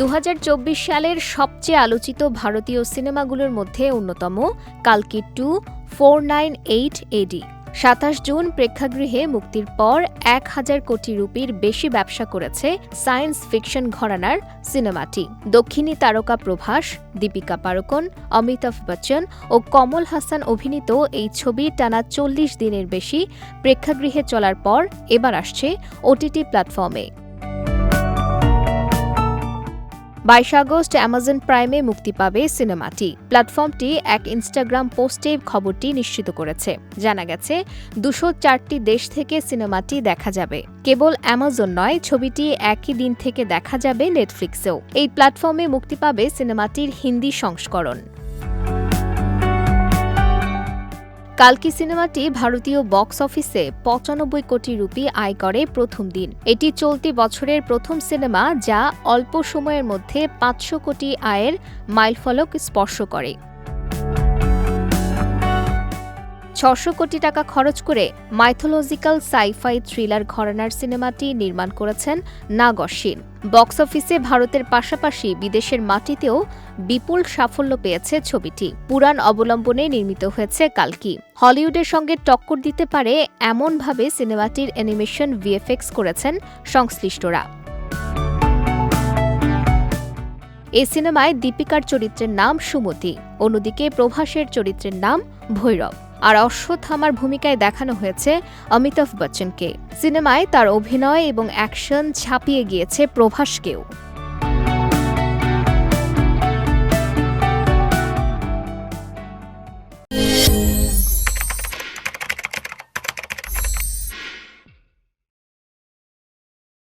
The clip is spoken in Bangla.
দু হাজার চব্বিশ সালের সবচেয়ে আলোচিত ভারতীয় সিনেমাগুলোর মধ্যে অন্যতম কালকি two, four nine eight AD সাতাশ জুন প্রেক্ষাগৃহে মুক্তির পর এক হাজার কোটি রুপির বেশি ব্যবসা করেছে সায়েন্স ফিকশন ঘরানার সিনেমাটি। দক্ষিণী তারকা প্রভাস, দীপিকা পাড়কোন, অমিতাভ বচ্চন ও কমল হাসান অভিনীত এই ছবি টানা চল্লিশ দিনের বেশি প্রেক্ষাগৃহে চলার পর এবার আসছে ওটিটি প্ল্যাটফর্মে বাইশ আগস্ট অ্যামাজন প্রাইমে মুক্তি পাবে সিনেমাটি। প্ল্যাটফর্মটি এক ইনস্টাগ্রাম পোস্টে খবরটি নিশ্চিত করেছে। জানা গেছে, দুশো চারটি দেশ থেকে সিনেমাটি দেখা যাবে। কেবল অ্যামাজন নয়, ছবিটি একই দিন থেকে দেখা যাবে নেটফ্লিক্সেও এই প্ল্যাটফর্মে মুক্তি পাবে সিনেমাটির হিন্দি সংস্করণ। কালকি সিনেমাটি ভারতীয় বক্স অফিসে পঁচানব্বই কোটি রুপি আয় করে প্রথম দিন। এটি চলতি বছরের প্রথম সিনেমা যা অল্প সময়ের মধ্যে পাঁচশো কোটি আয়ের মাইলফলক স্পর্শ করে। ছশো কোটি টাকা খরচ করে মাইথোলজিক্যাল সাইফাই থ্রিলার ঘরানার সিনেমাটি নির্মাণ করেছেন নাগসিন বক্স অফিসে ভারতের পাশাপাশি বিদেশের মাটিতেও বিপুল সাফল্য পেয়েছে ছবিটি। পুরাণ অবলম্বনে নির্মিত হয়েছে কালকি। হলিউডের সঙ্গে টক্কর দিতে পারে এমনভাবে সিনেমাটির অ্যানিমেশন ভিএফএক্স করেছেন সংশ্লিষ্টরা। এই সিনেমায় দীপিকার চরিত্রের নাম সুমতি, অন্যদিকে প্রভাসের চরিত্রের নাম ভৈরব। আর অশ্বত্থামার ভূমিকায় দেখানো হয়েছে অমিতাভ বচ্চনকে। সিনেমায় তার অভিনয় এবং অ্যাকশন ছাপিয়ে গিয়েছে প্রভাসকেও।